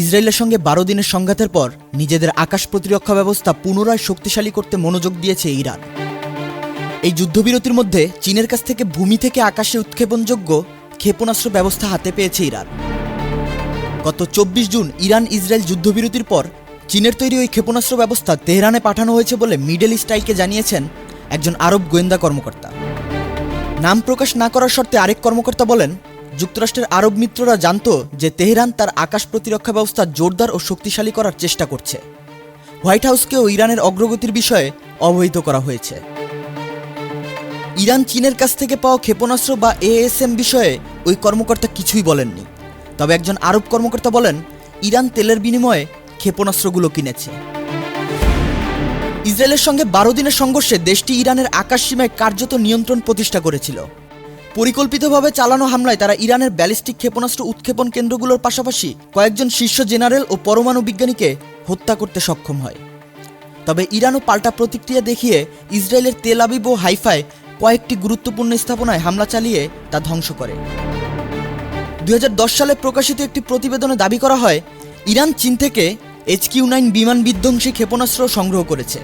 ইসরায়েলের সঙ্গে বারো দিনের সংঘাতের পর নিজেদের আকাশ প্রতিরক্ষা ব্যবস্থা পুনরায় শক্তিশালী করতে মনোযোগ দিয়েছে ইরান। এই যুদ্ধবিরতির মধ্যে চীনের কাছ থেকে ভূমি থেকে আকাশে উৎক্ষেপণযোগ্য ক্ষেপণাস্ত্র ব্যবস্থা হাতে পেয়েছে ইরান। গত চব্বিশ জুন ইরান ইসরায়েল যুদ্ধবিরতির পর চীনের তৈরি ওই ক্ষেপণাস্ত্র ব্যবস্থা তেহরানে পাঠানো হয়েছে বলে মিডল ইস্ট আইকে জানিয়েছেন একজন আরব গোয়েন্দা কর্মকর্তা। নাম প্রকাশ না করার শর্তে আরেক কর্মকর্তা বলেন যুক্তরাষ্ট্রের আরব মিত্ররা জানত যে তেহরান তার আকাশ প্রতিরক্ষা ব্যবস্থা জোরদার ও শক্তিশালী করার চেষ্টা করছে। হোয়াইট হাউসকেও ইরানের অগ্রগতির বিষয়ে অবহিত করা হয়েছে। ইরান চীনের কাছ থেকে পাওয়া ক্ষেপণাস্ত্র বা এএসএম বিষয়ে ওই কর্মকর্তা কিছুই বলেননি। তবে একজন আরব কর্মকর্তা বলেন, ইরান তেলের বিনিময়ে ক্ষেপণাস্ত্রগুলো কিনেছে। ইসরায়েলের সঙ্গে বারো দিনের সংঘর্ষে দেশটি ইরানের আকাশ সীমায় কার্যত নিয়ন্ত্রণ প্রতিষ্ঠা করেছিল। পরিকল্পিতভাবে চালানো হামলায় তারা ইরানের ব্যালিস্টিক ক্ষেপণাস্ত্র উৎক্ষেপণ কেন্দ্রগুলোর পাশাপাশি কয়েকজন শীর্ষ জেনারেল ও পরমাণু বিজ্ঞানীকে হত্যা করতে সক্ষম হয়। তবে ইরানও পাল্টা প্রতিক্রিয়া দেখিয়ে ইসরায়েলের তেল আবিব ও হাইফায় কয়েকটি গুরুত্বপূর্ণ স্থাপনায় হামলা চালিয়ে তা ধ্বংস করে। দু হাজার দশ সালে প্রকাশিত একটি প্রতিবেদনে দাবি করা হয়, ইরান চীন থেকে এইচকিউ নাইন বিমান বিধ্বংসী ক্ষেপণাস্ত্র সংগ্রহ করেছে।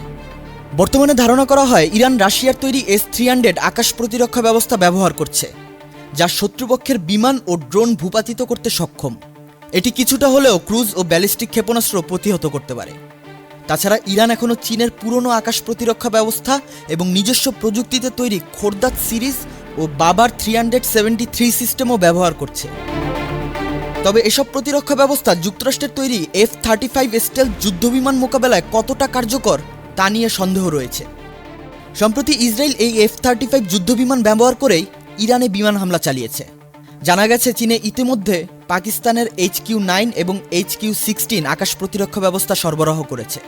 বর্তমানে ধারণা করা হয় ইরান রাশিয়ার তৈরি এস থ্রি হান্ড্রেড আকাশ প্রতিরক্ষা ব্যবস্থা ব্যবহার করছে, যা শত্রুপক্ষের বিমান ও ড্রোন ভূপাতিত করতে সক্ষম। এটি কিছুটা হলেও ক্রুজ ও ব্যালিস্টিক ক্ষেপণাস্ত্র প্রতিহত করতে পারে। তাছাড়া ইরান এখনও চীনের পুরনো আকাশ প্রতিরক্ষা ব্যবস্থা এবং নিজস্ব প্রযুক্তিতে তৈরি খোরদাত সিরিজ ও বাবার থ্রি হান্ড্রেড সেভেন্টি থ্রি সিস্টেমও ব্যবহার করছে। তবে এসব প্রতিরক্ষা ব্যবস্থা যুক্তরাষ্ট্রের তৈরি এফ থার্টি ফাইভ স্টেল যুদ্ধবিমান মোকাবেলায় কতটা কার্যকর তা নিয়ে সন্দেহ রয়েছে। সম্প্রতি ইসরায়েল এই এফ থার্টি ফাইভ যুদ্ধবিমান ব্যবহার করেই ইরানে বিমান হামলা চালিয়েছে। জানা গেছে, চীনে ইতিমধ্যে পাকিস্তানের এইচ কিউ নাইন এবং এইচ কিউ সিক্সটিন আকাশ প্রতিরক্ষা ব্যবস্থা সরবরাহ করেছে।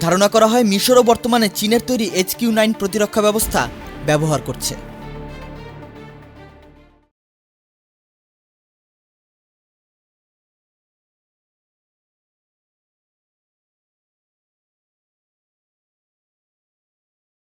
ধারণা করা হয়, মিশরও বর্তমানে চীনের তৈরি এইচ কিউ নাইন প্রতিরক্ষা ব্যবস্থা ব্যবহার করছে।